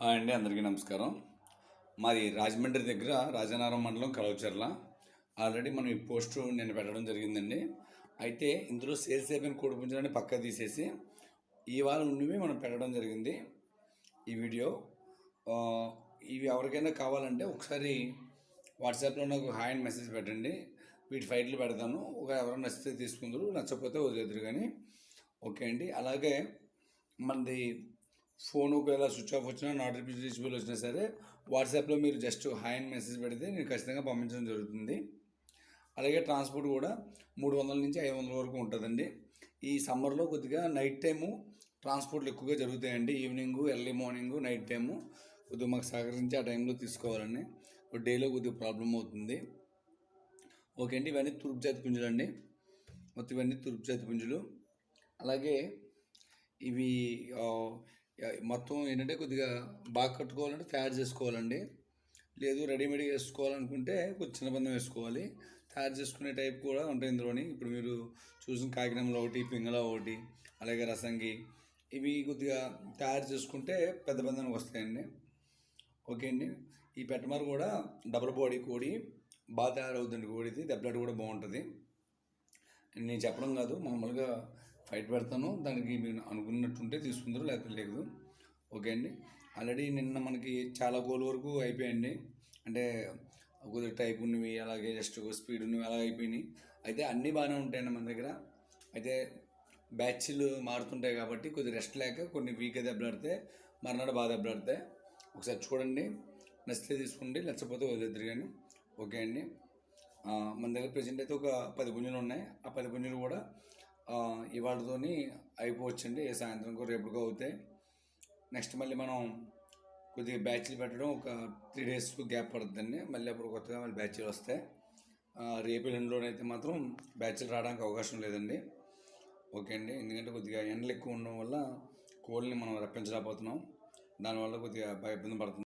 Hi అండి అందరికీ నమస్కారం. మాది రాజమండ్రి దగ్గర రాజనారం మండలం కలవచర్ల. ఆల్రెడీ మనం ఈ పోస్ట్ నేను పెట్టడం జరిగిందండి. అయితే ఇందులో సేల్స్ అయిపోయిన కోడిపుంజలని పక్క తీసేసి ఇవాళ ఉన్నవి మనం పెట్టడం జరిగింది ఈ వీడియో. ఇవి ఎవరికైనా కావాలంటే ఒకసారి వాట్సాప్లో నాకు హాయ్ అండ్ మెసేజ్ పెట్టండి. వీటి ఫైట్లు పెడతాను. ఒక ఎవరైనా నచ్చితే తీసుకుందరు నచ్చకపోతే వదిలేదురు కానీ. ఓకే అండి. అలాగే మనది ఫోన్ ఒకవేళ స్విచ్ ఆఫ్ వచ్చినా నాట్ రీచబుల్ వచ్చినా సరే వాట్సాప్లో మీరు జస్ట్ హాయ్ అండ్ మెసేజ్ పెడితే నేను ఖచ్చితంగా పంపించడం జరుగుతుంది. అలాగే ట్రాన్స్పోర్ట్ కూడా మూడు వందల నుంచి ఐదు వందల వరకు ఉంటుందండి. ఈ సమ్మర్లో కొద్దిగా నైట్ టైము ట్రాన్స్పోర్ట్లు ఎక్కువగా జరుగుతాయండి. Evening early morning night time కొద్దిగా మాకు సహకరించి ఆ టైంలో తీసుకోవాలండి డేలో కొద్దిగా ప్రాబ్లం అవుతుంది. ఓకే అండి ఇవన్నీ తూర్పు జాతి పుంజులు అండి. మొత్తం ఇవన్నీ తూర్పు జాతి పుంజులు. అలాగే ఇవి మొత్తం ఏంటంటే కొద్దిగా బాగా కట్టుకోవాలంటే తయారు చేసుకోవాలండి. లేదు రెడీమేడ్గా వేసుకోవాలనుకుంటే కొంచెం చిన్న బంధం వేసుకోవాలి. తయారు చేసుకునే టైప్ కూడా ఉంటాయి ఇందులోని. ఇప్పుడు మీరు చూసిన కాకినాడలో ఒకటి పింగళ ఒకటి అలాగే రసంగి ఇవి కొద్దిగా తయారు చేసుకుంటే పెద్ద బంధానికి వస్తాయండి. ఓకే అండి. ఈ పెట్టమర కూడా డబుల్ బాడీ కోడి బాగా తయారవుతుంది కోడిది. దెబ్బలాట కూడా బాగుంటుంది. నేను చెప్పడం కాదు మామూలుగా ఫైట్ పెడతాను. దానికి మీరు అనుకున్నట్టుంటే తీసుకుందరు లేకపోతే లేదు. ఓకే అండి. ఆల్రెడీ నిన్న మనకి చాలా గోల్ వరకు అయిపోయాయండి. అంటే కొద్దిగా టైప్ ఉన్నవి అలాగే జస్ట్ స్పీడ్ ఉన్నవి అలా అయిపోయినాయి. అయితే అన్నీ బాగానే ఉంటాయండి మన దగ్గర. అయితే బ్యాచ్లు మారుతుంటాయి కాబట్టి కొద్దిగా రెస్ట్ లేక కొన్ని వీక్గా దెబ్బలాడితే మర్నాడు బాగా దెబ్బలాడతాయి ఒకసారి చూడండి. నచ్చితే తీసుకోండి నచ్చకపోతే వదిలేద్దరు కానీ. ఓకే అండి. మన దగ్గర ప్రజెంట్ అయితే ఒక పది పుంజులు ఉన్నాయి. ఆ పది పుంజులు కూడా ఇవాళతోని అయిపోవచ్చండి. ఏ సాయంత్రంకో రేపుకో అవుతాయి నెక్స్ట్ మళ్ళీ మనం కొద్దిగా బ్యాచ్లు పెట్టడం ఒక త్రీ డేస్ గ్యాప్ పడుతుందండి. మళ్ళీ అప్పుడు కొత్తగా మళ్ళీ బ్యాచ్లు వస్తాయి. రేపు రెండులోనైతే మాత్రం బ్యాచ్లు రావడానికి అవకాశం లేదండి. ఓకే అండి. ఎందుకంటే కొద్దిగా ఎండలు ఎక్కువ ఉండడం వల్ల కోళ్ళని మనం రప్పించలేకపోతున్నాం. దానివల్ల కొద్దిగా ఇబ్బంది పడుతుంది